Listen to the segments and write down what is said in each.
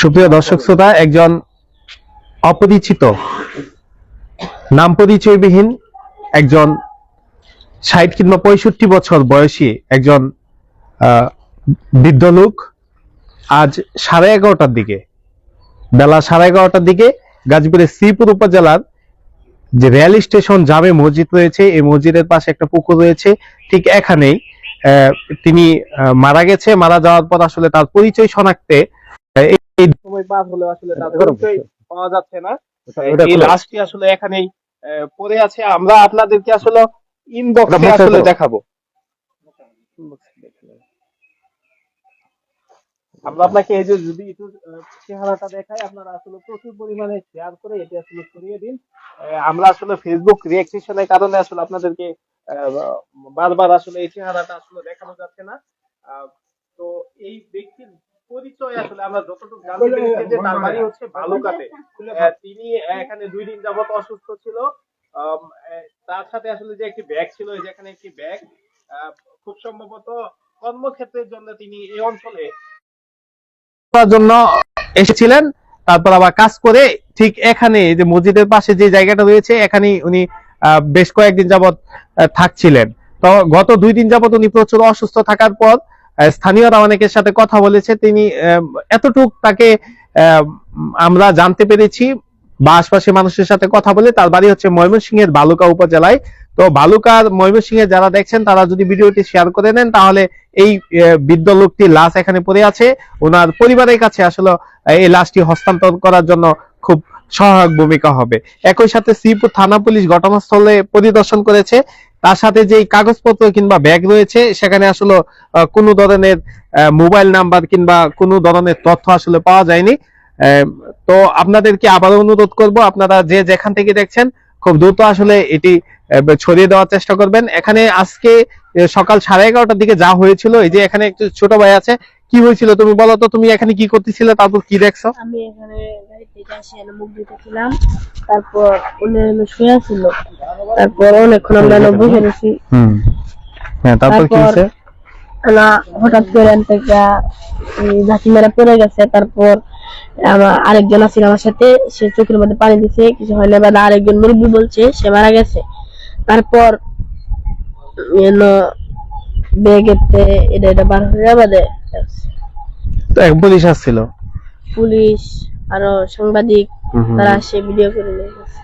সুপ্রিয় দর্শক শ্রোতা, একজন অপরিচিত, নাম পরিচয়বিহীন একজন ষাট কিংবা পঁয়ষট্টি বছর বয়সী একজন বৃদ্ধ লোক আজ সাড়ে এগারোটার দিকে, বেলা সাড়ে এগারোটার দিকে গাজীপুরের শ্রীপুর উপজেলার যে রেল স্টেশন, জামে মসজিদ রয়েছে। এই মসজিদের পাশে একটা পুকুর রয়েছে। ঠিক এখানেই তিনি আহ, মারা গেছে মারা যাওয়ার পর আসলে তার পরিচয় শনাক্তে এই এই সময় পার হলে আসলে তার পরিচয় পাওয়া যাচ্ছে না। এই লাশটি আসলে এখানেই আহ, পড়ে আছে। আমরা আপনাদেরকে আসলে ইনবক্সে আসলে দেখাবো। আমরা আপনাকে এই যে যদি একটু চেহারাটা দেখাই আপনারা আসলে প্রচুর পরিমাণে শেয়ার করে এটি আসলে ছড়িয়ে দিন। আমরা আসলে ফেসবুক রিয়েকশনের কারণে আসলে আপনাদেরকে বারবার আসলে এই চেহারাটা আসলে দেখানো যাচ্ছে না। তো এই ব্যক্তির পরিচয় আসলে আমরা যতটুকু জানতে পেরেছি যে তার বাড়ি হচ্ছে ভালুকাতে তিনি এখানে দুই দিন যাবত অসুস্থ ছিল। তার সাথে আসলে যে একটি ব্যাগ ছিল যেখানে একটি ব্যাগ খুব সম্ভবত কর্মক্ষেত্রের জন্য তিনি এই অঞ্চলে করার জন্য এসেছিলেন। তারপর আবার কাজ করে ঠিক এখানে যে মসজিদের পাশে যে জায়গাটা রয়েছে এখানে উনি বেশ কয়েকদিন যাবৎ থাকছিলেন। তো গত দুই দিন যাবত উনি প্রচুর অসুস্থ থাকার পর স্থানীয়রা অনেকের সাথে কথা বলেছে। তিনি এতটুক তাকে আমরা জানতে পেরেছি। বা আশপাশের মানুষের সাথে কথা বলে তার বাড়ি হচ্ছে ময়মনসিংহের বালুকা উপজেলায়। তো বালুকার ময়মনসিংহে যারা দেখছেন, তারা যদি ভিডিওটি শেয়ার করে নেন, তাহলে এই বৃদ্ধ লোকটির লাশ এখানে পড়ে আছে। ওনার পরিবারের কাছে আসলে এই লাশটি হস্তান্তর করার জন্য খুব সহায়ক ভূমিকা হবে। একই সাথে শ্রীপুর থানা পুলিশ ঘটনাস্থলে পরিদর্শন করেছে। তার সাথে যে কাগজপত্র কিংবা ব্যাগ রয়েছে, সেখানে আসলে কোনো ধরনের মোবাইল নাম্বার কিংবা কোনো ধরনের তথ্য আসলে পাওয়া যায়নি। তো আপনাদেরকে আবারও অনুরোধ করব আপনারা যে যেখান থেকে দেখছেন খুব দ্রুত আসলে এটি ছড়িয়ে দেওয়ার চেষ্টা করবেন। এখানে আজকে সকাল সাড়ে এগারোটার দিকে যা হয়েছিল এই যে এখানে একটু ছোট ভাই আছে কি হয়েছিল তুমি বলো তো তুমি এখানে কি করতেছিলে তারপর কি দেখছ? আমি এখানে তারপর উনি শুয়ে ছিল তারপর অনেকক্ষণ আমরা বসে রয়েছি। হ্যাঁ তারপর কি হয়েছে? না হঠাৎ করে থেকে ঝাঁকি মেরা পড়ে গেছে তারপর আরেকজন আছে আমার সাথে সে চোখের মধ্যে পানি দিছে কিছু হয় না বা আরেকজন মুরব্বী বলছে সে মারা গেছে। তারপর ব্যাগেতে এটা এটা বার হয়ে আমাদের তো এক পুলিশ আসছিল? পুলিশ আরও সাংবাদিক। তারা আসে ভিডিও করে নিয়ে গেছে।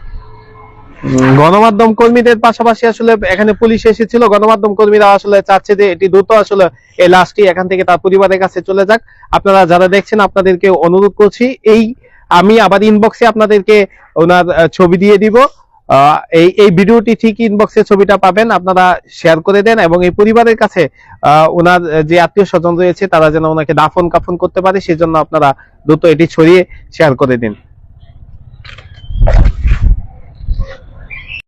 গণমাধ্যম কর্মীদের পাশাপাশি আসলে এখানে পুলিশ এসেছিল, গণমাধ্যম কর্মীরা আসলে চাচ্ছে যে এটি দ্রুত আসলে এই লাশটি এখান থেকে তার পরিবারের কাছে চলে যাক। আপনারা যারা দেখছেন, আপনাদেরকে অনুরোধ করছি, এই আমি আবার ইনবক্সে আপনাদেরকে ওনার ছবি দিয়ে দিব। এই এই ভিডিওটি ঠিক ইনবক্সে ছবিটা পাবেন, আপনারা শেয়ার করে দেন এবং এই পরিবারের কাছে ওনার যে আত্মীয় স্বজন রয়েছে, তারা যেন ওনাকে দাফন কাফন করতে পারে, সেজন্য আপনারা দ্রুত এটি ছড়িয়ে শেয়ার করে দিন।